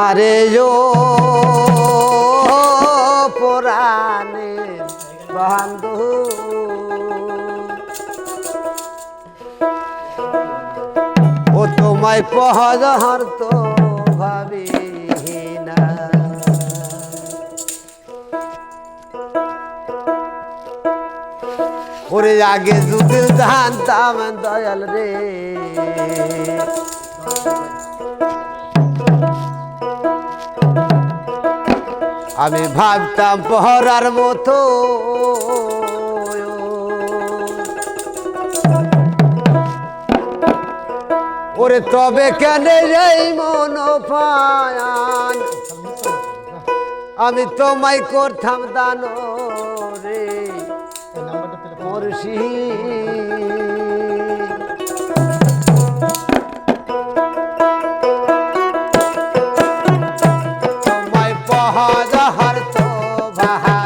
আরে ও পুরাণে বান্ধু ও তোমায় পহর তো ভাবি ওরে আগে যদি জানতাম দয়াল রে। আমি ভাবতাম পহরার মতো। ওরে তবে কেন এই মন পায়ান আমি তোমায় করতাম দানো রে মুর্শি পহাজাহার তো ভাবে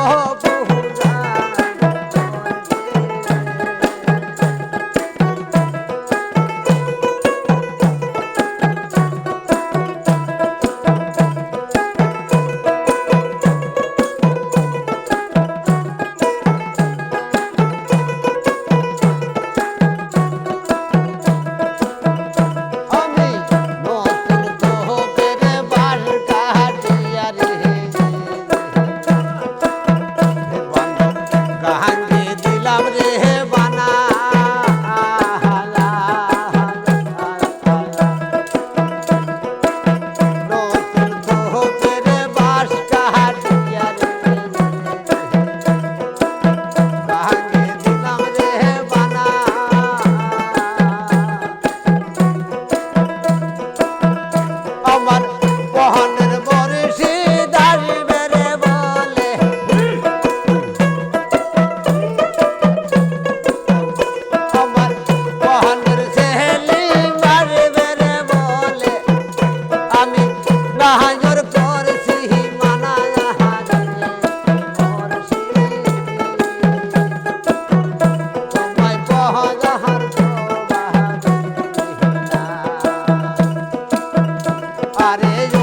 না আরে যো ও তারে